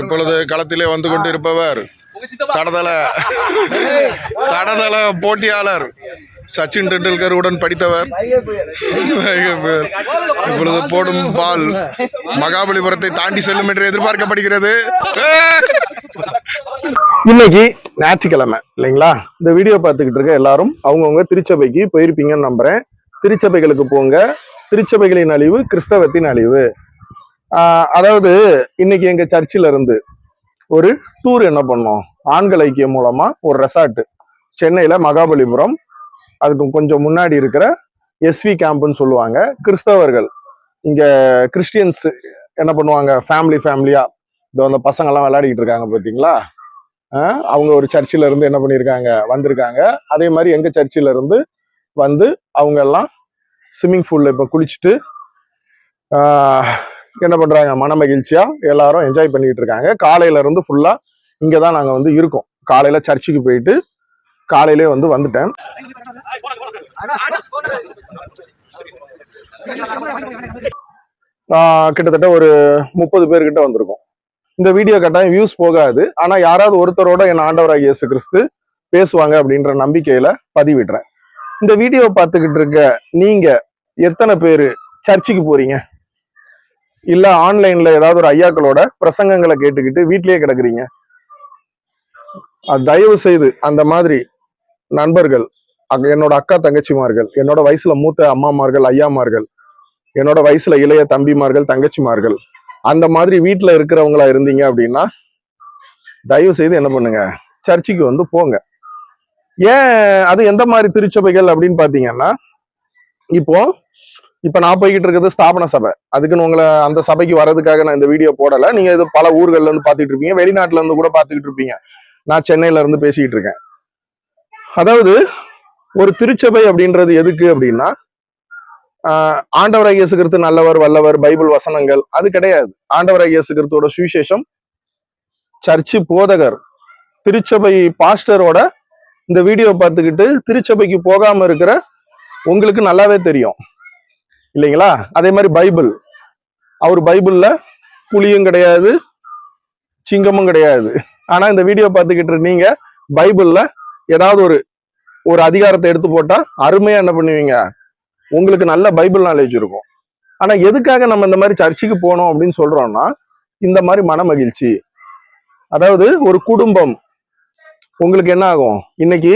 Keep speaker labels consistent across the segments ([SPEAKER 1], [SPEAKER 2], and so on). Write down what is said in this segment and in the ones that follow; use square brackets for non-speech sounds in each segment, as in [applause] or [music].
[SPEAKER 1] இப்பொழுது களத்திலே வந்து கொண்டிருப்பவர் தடதள தடதள போட்டியாளர் சச்சின் டெண்டுல்கர் உடன் படித்தவர். இப்பொழுது போடும் பால் மகாபலிபுரத்தை தாண்டி செல்லும் என்று எதிர்பார்க்கப்படுகிறது.
[SPEAKER 2] இன்னைக்கு ஞாயிற்றுக்கிழமை இல்லைங்களா? இந்த வீடியோ பார்த்துக்கிட்டு இருக்க எல்லாரும் அவங்கவுங்க திருச்சபைக்கு போயிருப்பீங்கன்னு நம்புறேன். திருச்சபைகளுக்கு போங்க. திருச்சபைகளின் அழிவு கிறிஸ்தவத்தின் அழிவு. அதாவது இன்னைக்கு எங்க சர்ச்சில் இருந்து ஒரு டூர் என்ன பண்ணோம்? ஆண்கள் ஐக்கியம் மூலமா ஒரு ரெசார்ட் சென்னையில மகாபலிபுரம். அதுக்கு கொஞ்சம் முன்னாடி இருக்கிற எஸ்வி கேம்ப்னு சொல்லுவாங்க. கிறிஸ்தவர்கள். இங்க கிறிஸ்டியன்ஸ் என்ன பண்ணுவாங்க? ஃபேமிலி ஃபேமிலியா இந்த அந்த பசங்கெல்லாம் விளையாடிக்கிட்டு இருக்காங்க பார்த்தீங்களா? அவங்க ஒரு சர்ச்சில் இருந்து என்ன பண்ணியிருக்காங்க? வந்திருக்காங்க. அதே மாதிரி எங்கள் சர்ச்சில் இருந்து வந்து அவங்க எல்லாம் ஸ்விம்மிங் பூலில் இப்போ குளிச்சுட்டு என்ன பண்றாங்க? மன மகிழ்ச்சியா எல்லாரும் என்ஜாய் பண்ணிட்டு இருக்காங்க. காலையில இருந்து ஃபுல்லா இங்க தான் நாங்க வந்து இருக்கோம். காலையில சர்ச்சுக்கு போயிட்டு காலையிலே வந்து வந்துட்டேன். கிட்டத்தட்ட ஒரு முப்பது பேர்கிட்ட வந்திருக்கோம். இந்த வீடியோ கட்டாயம் வியூஸ் போகாது. ஆனா யாராவது ஒருத்தரோட என் ஆண்டவராக இயேசு கிறிஸ்து பேசுவாங்க அப்படின்ற நம்பிக்கையில பதிவிடுறேன். இந்த வீடியோ பார்த்துக்கிட்டு இருக்க நீங்க எத்தனை பேர் சர்ச்சுக்கு போறீங்க? இல்ல ஆன்லைன்ல ஏதாவது ஒரு ஐயாக்களோட பிரசங்கங்களை கேட்டுக்கிட்டு வீட்லயே கிடக்குறீங்க. தயவு செய்து அந்த மாதிரி நண்பர்கள் என்னோட அக்கா தங்கச்சிமார்கள் என்னோட வயசுல மூத்த அம்மாமார்கள் ஐயாமார்கள் என்னோட வயசுல இளைய தம்பிமார்கள் தங்கச்சிமார்கள் அந்த மாதிரி வீட்டுல இருக்கிறவங்களா இருந்தீங்க அப்படின்னா தயவு செய்து என்ன பண்ணுங்க? சர்ச்சுக்கு வந்து போங்க. ஏன் அது எந்த மாதிரி திருச்சபைகள் அப்படின்னு பாத்தீங்கன்னா இப்போ இப்ப நான் போய்கிட்டு இருக்கிறது ஸ்தாபன சபை. அதுக்குன்னு உங்களை அந்த சபைக்கு வர்றதுக்காக நான் இந்த வீடியோ போடல. நீங்க இது பல ஊர்கள்ல இருந்து பாத்துட்டு இருப்பீங்க. வெளிநாட்டுல இருந்து கூட பாத்துக்கிட்டு இருப்பீங்க. நான் சென்னையில இருந்து பேசிக்கிட்டு இருக்கேன். அதாவது ஒரு திருச்சபை அப்படின்றது எதுக்கு அப்படின்னா ஆண்டவராக இயேசுகிறது நல்லவர் வல்லவர் பைபிள் வசனங்கள் அது கிடையாது. ஆண்டவராக இயேசுகிறதோட சுவிசேஷம் சர்ச்சு போதகர் திருச்சபை பாஸ்டரோட இந்த வீடியோ பார்த்துக்கிட்டு திருச்சபைக்கு போகாம இருக்கிற உங்களுக்கு நல்லாவே தெரியும். இல்லைங்களா? அதே மாதிரி பைபிள். அவர் பைபிள்ல புலியும் கிடையாது சிங்கமும் கிடையாது. ஆனா இந்த வீடியோ பார்த்துக்கிட்டு நீங்க பைபிள்ல ஏதாவது ஒரு ஒரு அதிகாரத்தை எடுத்து போட்டா அருமையா என்ன பண்ணுவீங்க? உங்களுக்கு நல்ல பைபிள் நாலேஜ் இருக்கும். ஆனா எதுக்காக நம்ம இந்த மாதிரி சர்ச்சுக்கு போனோம் அப்படின்னு சொல்றோம்னா இந்த மாதிரி மன மகிழ்ச்சி. அதாவது ஒரு குடும்பம். உங்களுக்கு என்ன ஆகும்? இன்னைக்கு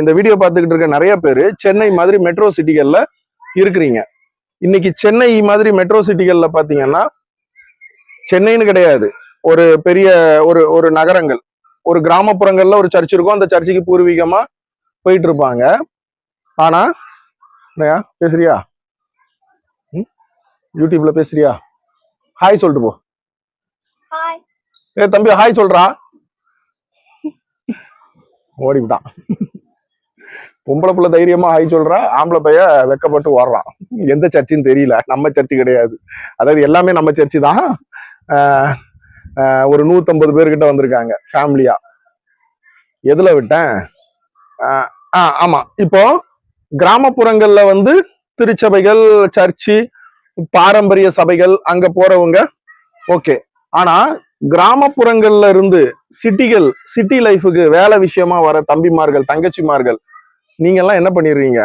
[SPEAKER 2] இந்த வீடியோ பார்த்துக்கிட்டு இருக்க நிறைய பேர் சென்னை மாதிரி மெட்ரோ சிட்டிகளில் இருக்கிறீங்க. இன்னைக்கு சென்னை மாதிரி மெட்ரோ சிட்டிகள்ல பாத்தீங்கன்னா சென்னைன்னு கிடையாது. ஒரு பெரிய ஒரு ஒரு நகரங்கள். ஒரு கிராமப்புறங்கள்ல ஒரு சர்ச் இருக்கும். அந்த சர்ச்சுக்கு பூர்வீகமா போயிட்டு இருப்பாங்க ஆனா பேசுறியா? ம்? யூடியூப்ல பேசுறியா? ஹாய் சொல்லிட்டு போ. ஏ தம்பி ஹாய் சொல்றா. ஓடிவிட்டான். பொம்பளை புள்ள தைரியமா ஹாய் சொல்றா. ஆம்பளை பைய வெக்கப்பட்டு ஓடுறான். எந்த சர்ச்சுன்னு தெரியல. நம்ம சர்ச்சு கிடையாது. அதாவது எல்லாமே நம்ம சர்ச்சு தான். ஒரு நூத்தம்பது பேர்கிட்ட வந்திருக்காங்க ஃபேமிலியா எதுல விட்டேன்? ஆ ஆமாம் ஆமா. இப்போ கிராமப்புறங்கள்ல வந்து திருச்சபைகள் சர்ச்சு பாரம்பரிய சபைகள் அங்க போறவங்க ஓகே. ஆனா கிராமப்புறங்கள்ல இருந்து சிட்டிகள் சிட்டி லைஃபுக்கு வேலை விஷயமா வர தம்பிமார்கள் தங்கச்சிமார்கள் நீங்க எல்லாம் என்ன பண்ணிடுறீங்க?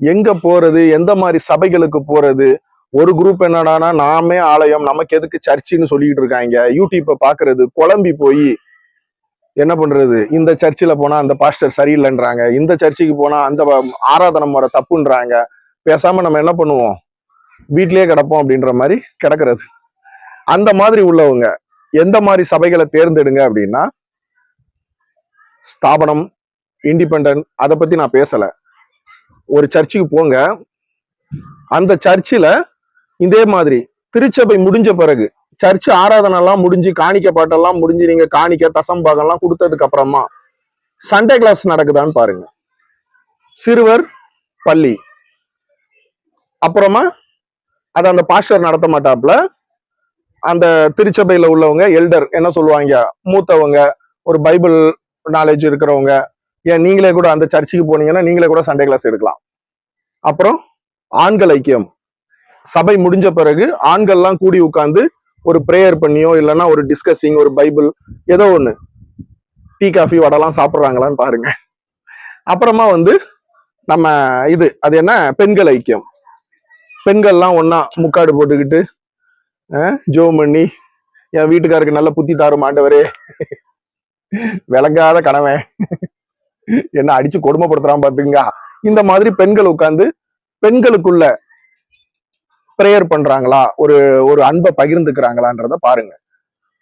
[SPEAKER 2] எங்க போறது? எந்த மாதிரி சபைகளுக்கு போறது? ஒரு குரூப் என்னடானா நாமே ஆலயம் நமக்கு எதுக்கு சர்ச்சுன்னு சொல்லிட்டு இருக்காங்க. யூடியூப்பை பாக்குறது குழம்பி போய் என்ன பண்றது? இந்த சர்ச்சில் போனா அந்த பாஸ்டர் சரியில்லைன்றாங்க. இந்த சர்ச்சுக்கு போனா அந்த ஆராதனை முறை தப்புன்றாங்க. பேசாம நம்ம என்ன பண்ணுவோம்? வீட்லயே கிடப்போம் அப்படின்ற மாதிரி கிடக்கிறது. அந்த மாதிரி உள்ளவங்க எந்த மாதிரி சபைகளை தேர்ந்தெடுங்க அப்படின்னா ஸ்தாபனம் இண்டிபெண்ட் அதை பத்தி நான் பேசலை. ஒரு சர்ச்சுக்கு போங்க. அந்த சர்ச்சில் இதே மாதிரி திருச்சபை முடிஞ்ச பிறகு சர்ச் ஆராதனை எல்லாம் முடிஞ்சு காணிக்க பாட்டெல்லாம் முடிஞ்சு நீங்க காணிக்க தசம்பாகம்லாம் கொடுத்ததுக்கு அப்புறமா சண்டே கிளாஸ் நடக்குதான்னு பாருங்க. சிறுவர் பள்ளி. அப்புறமா அதை அந்த பாஸ்டர் நடத்த மாட்டாப்புல. அந்த திருச்சபையில உள்ளவங்க எல்டர் என்ன சொல்லுவாங்க மூத்தவங்க ஒரு பைபிள் நாலேஜ் இருக்கிறவங்க ஏன் நீங்களே கூட அந்த சர்ச்சுக்கு போனீங்கன்னா நீங்களே கூட சண்டே கிளாஸ் எடுக்கலாம். அப்புறம் ஆண்கள் ஐக்கியம். சபை முடிஞ்ச பிறகு ஆண்கள்லாம் கூடி உட்காந்து ஒரு ப்ரேயர் பண்ணியோ இல்லைன்னா ஒரு டிஸ்கஸிங் ஒரு பைபிள் ஏதோ ஒன்று டீ காஃபி வடைலாம் சாப்பிட்றாங்களான்னு பாருங்க. அப்புறமா வந்து நம்ம இது அது என்ன? பெண்கள் ஐக்கியம். பெண்கள்லாம் ஒன்றா முக்காடு போட்டுக்கிட்டு ஜோ பண்ணி என் வீட்டுக்காருக்கு நல்ல புத்தி தாரும் ஆண்டவரே. விளங்காத கணவன். என்ன அடிச்சு கொடுமைப்படுத்துறான் பாத்துங்க இந்த மாதிரி பெண்கள் உட்கார்ந்து பெண்களுக்குள்ள ப்ரேயர் பண்றாங்களா? ஒரு ஒரு அன்பை பகிர்ந்துக்கிறாங்களான்றத பாருங்க.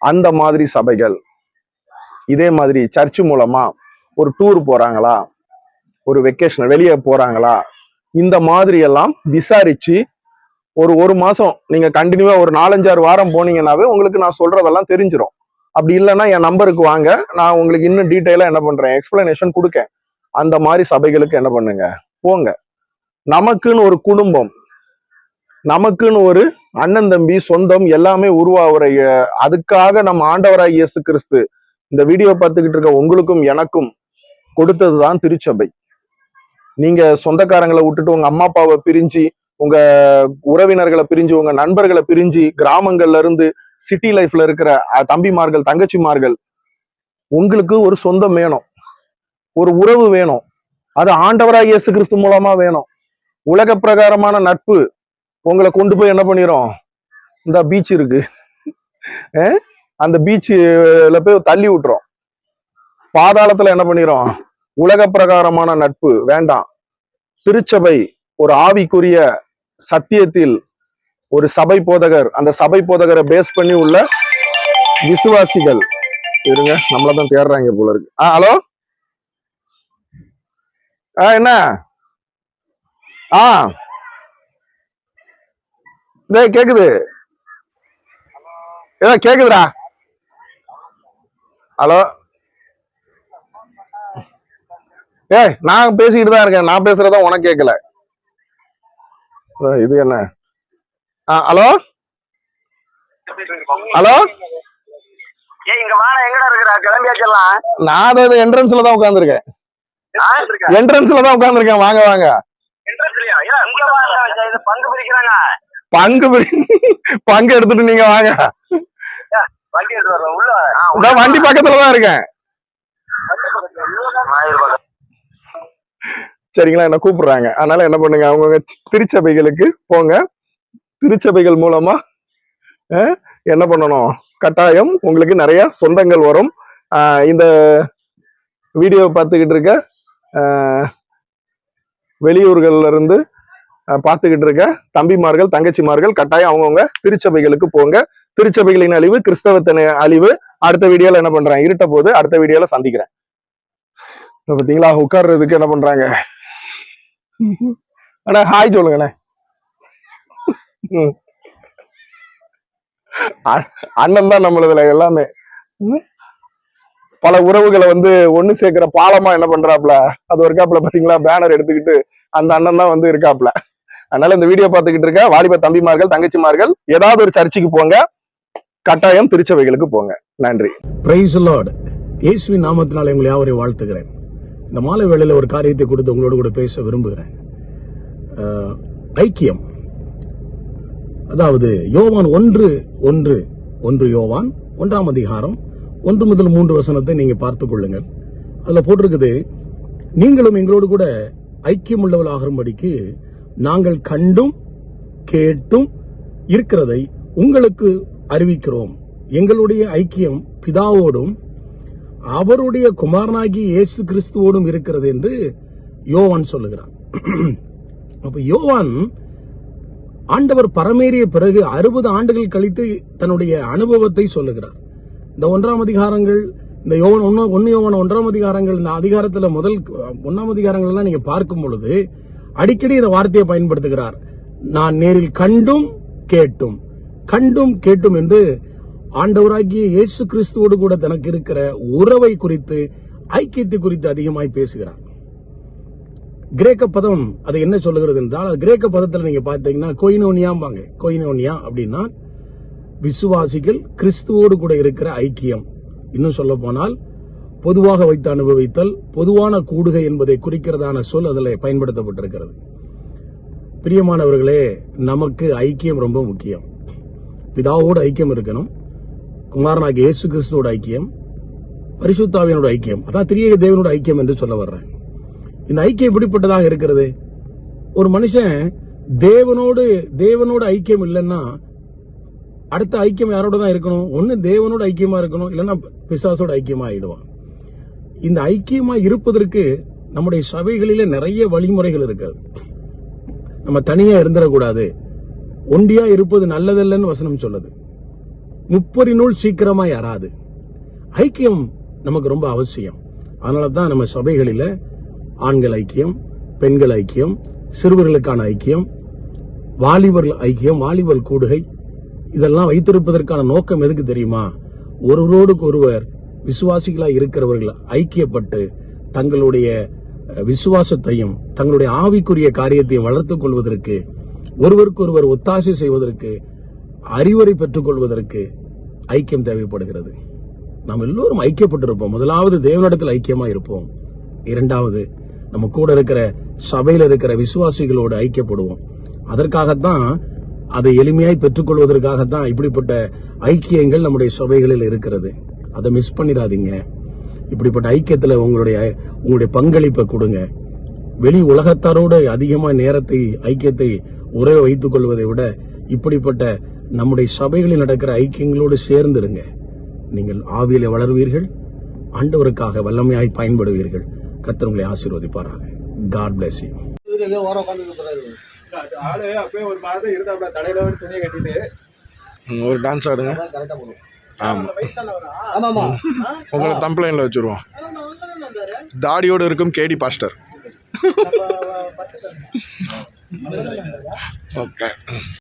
[SPEAKER 2] அந்த மாதிரி சபைகள் இதே மாதிரி சர்ச் மூலமா ஒரு டூர் போறாங்களா? ஒரு வெக்கேஷன் வெளியே போறாங்களா? இந்த மாதிரி எல்லாம் விசாரிச்சு ஒரு ஒரு மாசம் நீங்க கண்டினியூவா ஒரு நாலஞ்சாறு வாரம் போனீங்கன்னாவே உங்களுக்கு நான் சொல்றதெல்லாம் தெரிஞ்சிடும் அப்படி இல்லைன்னா என் நம்பருக்கு வாங்க. நான் உங்களுக்கு இன்னும் டீட்டெயிலா என்ன பண்றேன்? எக்ஸ்பிளனேஷன் கொடுக்கேன். அந்த மாதிரி சபைகளுக்கு என்ன பண்ணுங்க? போங்க. நமக்குன்னு ஒரு குடும்பம் நமக்குன்னு ஒரு அண்ணன் தம்பி சொந்தம் எல்லாமே உருவாகிற அதுக்காக நம்ம ஆண்டவராய் இயேசு கிறிஸ்து இந்த வீடியோ பார்த்துக்கிட்டு இருக்க உங்களுக்கும் எனக்கும் கொடுத்ததுதான் திருச்சபை. நீங்க சொந்தக்காரங்களை விட்டுட்டு உங்க அம்மா அப்பாவை பிரிஞ்சு உங்க உறவினர்களை பிரிஞ்சு உங்க நண்பர்களை பிரிஞ்சு கிராமங்கள்ல இருந்து சிட்டி லைஃப்ல இருக்கிற தம்பிமார்கள் தங்கச்சிமார்கள் உங்களுக்கு ஒரு சொந்தம் வேணும். ஒரு உறவு வேணும். அது ஆண்டவராக இயேசு கிறிஸ்து மூலமா வேணும். உலக பிரகாரமான நட்பு உங்களை கொண்டு போய் என்ன பண்ணிரும்? இந்த பீச் இருக்கு. அந்த பீச்சில் போய் தள்ளி விட்டுரும். பாதாளத்துல என்ன பண்ணிரும்? உலக பிரகாரமான நட்பு வேண்டாம். திருச்சபை ஒரு ஆவிக்குரிய சத்தியத்தில் ஒரு சபை போதகர் அந்த சபை போதகரை பேஸ் பண்ணி உள்ள விசுவாசிகள். இருங்க நம்மள தான் தேடுறாங்க போல இருக்கு. ஆ ஹலோ ஆ என்ன? ஆ. கேக்குது? ஏ கேக்குதுடா. ஹலோ? ஏய் நான் பேசிக்கிட்டு தான் இருக்கேன். நான் பேசுறதா உனக்கு கேட்கல இது என்ன? ஹலோ? ஹலோ? நான் என்ட்ரன்ஸ்ல தான் உட்காந்துருக்கேன் என்ட்ரன்ஸ்ல தான் உட்காந்துருக்கேன் வாங்க வாங்க.
[SPEAKER 3] பங்கு
[SPEAKER 2] பங்கு எடுத்துட்டு நீங்க வாங்க.
[SPEAKER 3] வண்டி
[SPEAKER 2] பக்கத்துல தான் இருக்கேன். சரிங்களா என்ன கூப்பிடுறாங்க. அதனால என்ன பண்ணுங்க அவங்கவுங்க திருச்சபைகளுக்கு போங்க. திருச்சபைகள் மூலமா என்ன பண்ணணும்? கட்டாயம் உங்களுக்கு நிறைய சொந்தங்கள் வரும். இந்த வீடியோ பார்த்துக்கிட்டு இருக்க வெளியூர்கள்ல இருந்து பார்த்துக்கிட்டு இருக்க தம்பிமார்கள் தங்கச்சிமார்கள் கட்டாயம் அவங்கவுங்க திருச்சபைகளுக்கு போங்க. திருச்சபைகளின் அழிவு கிறிஸ்தவத்தின் அழிவு. அடுத்த வீடியோல என்ன பண்றேன்? இருட்ட போது அடுத்த வீடியோல சந்திக்கிறேன். பார்த்தீங்களா? பாத்தீங்களா உட்கார்றதுக்கு என்ன பண்றாங்க? அண்ணா ஹாய் சொல்லுங்கண்ணே அண்ணன் தான் நம்மளதுல எல்லாமே. பல உறவுகளை வந்து ஒண்ணு சேர்க்கிற பாலமா என்ன பண்றாப்ல? அது ஒரு காப்புல பாத்தீங்களா? பேனர் எடுத்துக்கிட்டு அந்த அண்ணன் தான் வந்து இருக்காப்ல அதனால இந்த வீடியோ பார்த்துக்கிட்டு இருக்க வாலிப தம்பிமார்கள் தங்கச்சிமார்கள் ஏதாவது ஒரு சர்ச்சுக்கு போங்க. கட்டாயம் திருச்சபைகளுக்கு போங்க. நன்றி.
[SPEAKER 4] பிரைஸ் லார்ட் இயேசுவின் நாமத்தினாலே உங்களை யாவரையும் வாழ்த்துகிறேன். இந்த மாலை வேளையில ஒரு காரியத்தை கொடுத்து உங்களோடு கூட பேச விரும்புகிறேன். ஐக்கியம். அதாவது யோவான் ஒன்று ஒன்று ஒன்று யோவான் ஒன்றாம் அதிகாரம் ஒன்று முதல் மூன்று வசனத்தை நீங்க பார்த்துக் கொள்ளுங்கள். அதுல போட்டிருக்குது நீங்களும் எங்களோடு கூட ஐக்கியம் உள்ளவளாகும்படிக்கு நாங்கள் கண்டும் கேட்டும் இருக்கிறதை உங்களுக்கு அறிவிக்கிறோம். எங்களுடைய ஐக்கியம் பிதாவோடும் அவருடைய குமாரனாகி இயேசு கிறிஸ்துவோடும் இருக்கிறது என்று யோவான் சொல்லுகிறான். [clears throat] அப்ப யோவான் ஆண்டவர் பரமேறிய பிறகு அறுபது ஆண்டுகள் கழித்து தன்னுடைய அனுபவத்தை சொல்லுகிறார். இந்த ஒன்றாம் அதிகாரங்கள் இந்த யோவன் ஒன்னு ஒன்னு யோவன் ஒன்றாம் அதிகாரங்கள் இந்த அதிகாரத்துல முதல் ஒன்னாம் அதிகாரங்கள் எல்லாம் நீங்க பார்க்கும் பொழுது அடிக்கடி இந்த வார்த்தையை பயன்படுத்துகிறார். நான் நேரில் கண்டும் கேட்டும். கண்டும் கேட்டும் என்று ஆண்டவராகிய இயேசு கிறிஸ்துவோடு கூட தனக்கு இருக்கிற உறவை குறித்து ஐக்கியத்தை குறித்து அதிகமாய் பேசுகிறார். கிரேக்க பதம் அது என்ன சொல்லுகிறது என்றால் கிரேக்க பதத்தில் நீங்க பார்த்தீங்கன்னா கொயினோனியாம்பாங்க. கொயினோனியா அப்படின்னா விசுவாசிகள் கிறிஸ்துவோடு கூட இருக்கிற ஐக்கியம். இன்னும் சொல்ல போனால் பொதுவாக வைத்து அனுபவித்தல் பொதுவான கூடுகை என்பதை குறிக்கிறதான சொல் அதில் பயன்படுத்தப்பட்டிருக்கிறது. பிரியமானவர்களே நமக்கு ஐக்கியம் ரொம்ப முக்கியம். பிதாவோடு ஐக்கியம் இருக்கணும். குமாரனாக இயேசு கிறிஸ்துவோட ஐக்கியம். பரிசுத்தாவியனோட ஐக்கியம். அதான் திரியக தேவனோட ஐக்கியம் என்று சொல்ல வர்றேன். இந்த ஐக்கியம் எப்படிப்பட்டதாக இருக்கிறது? ஒரு மனுஷன் தேவனோடு தேவனோட ஐக்கியம் இல்லைன்னா அடுத்த ஐக்கியம் யாரோட தான் இருக்கணும்? ஒன்று தேவனோட ஐக்கியமா இருக்கணும் இல்லைன்னா பிசாசோட ஐக்கியமா ஆயிடுவான். இந்த ஐக்கியமா இருப்பதற்கு நம்முடைய சபைகளில நிறைய வழிமுறைகள் இருக்கிறது. நம்ம தனியா இருந்துடக்கூடாது. ஒண்டியா இருப்பது நல்லதல்லன்னு வசனம் சொல்லுது. முப்பரி நூல் சீக்கிரமா யாராது. ஐக்கியம் நமக்கு ரொம்ப அவசியம். அதனால தான் நம்ம சபைகளில ஆண்கள் ஐக்கியம் பெண்கள் ஐக்கியம் சிறுவர்களுக்கான ஐக்கியம் வாலிபர் ஐக்கியம் வாலிபர் கூடுகை இதெல்லாம் வைத்திருப்பதற்கான நோக்கம் எதுக்கு தெரியுமா? ஒருவரோடுக்கு ஒருவர் விசுவாசிகளாக இருக்கிறவர்கள் ஐக்கியப்பட்டு தங்களுடைய விசுவாசத்தையும் தங்களுடைய ஆவிக்குரிய காரியத்தையும் வளர்த்துக் கொள்வதற்கு ஒருவருக்கொருவர் ஒத்தாசை செய்வதற்கு அறிவுரை பெற்றுக்கொள்வதற்கு ஐக்கியம் தேவைப்படுகிறது. நாம் எல்லோரும் ஐக்கியப்பட்டிருப்போம். முதலாவது தேவனிடத்தில் ஐக்கியமா இருப்போம். இரண்டாவது நம்ம கூட இருக்கிற சபையில் இருக்கிற விசுவாசிகளோடு ஐக்கியப்படுவோம். அதற்காகத்தான் அதை எளிமையாய் பெற்றுக்கொள்வதற்காகத்தான் இப்படிப்பட்ட ஐக்கியங்கள் நம்முடைய சபைகளில் இருக்கிறது. அதை மிஸ் பண்ணிடாதீங்க. இப்படிப்பட்ட ஐக்கியத்தில் உங்களுடைய உங்களுடைய பங்களிப்பை கொடுங்க. வெளி உலகத்தாரோடு அதிகமாக நேரத்தை ஐக்கியத்தை உரை வைத்துக் கொள்வதை விட இப்படிப்பட்ட நம்முடைய சபைகளில் நடக்கிற ஐக்கியங்களோடு சேர்ந்துருங்க. நீங்கள் ஆவியில் வளருவீர்கள் ஆண்டவருக்காக வல்லமையாய் பயன்படுவீர்கள். கர்த்தர் உங்களை ஆசீர்வதிப்பாராக. காட் பிளஸ் யூ
[SPEAKER 2] ஒரு டான்ஸ் ஆடுங்க. ஆமா.
[SPEAKER 5] ஆமாமா
[SPEAKER 2] உங்களை தம்ப்ளைன்ல வச்சிருவோம். தாடியோடு இருக்கும் கேடி பாஸ்டர். ஓகே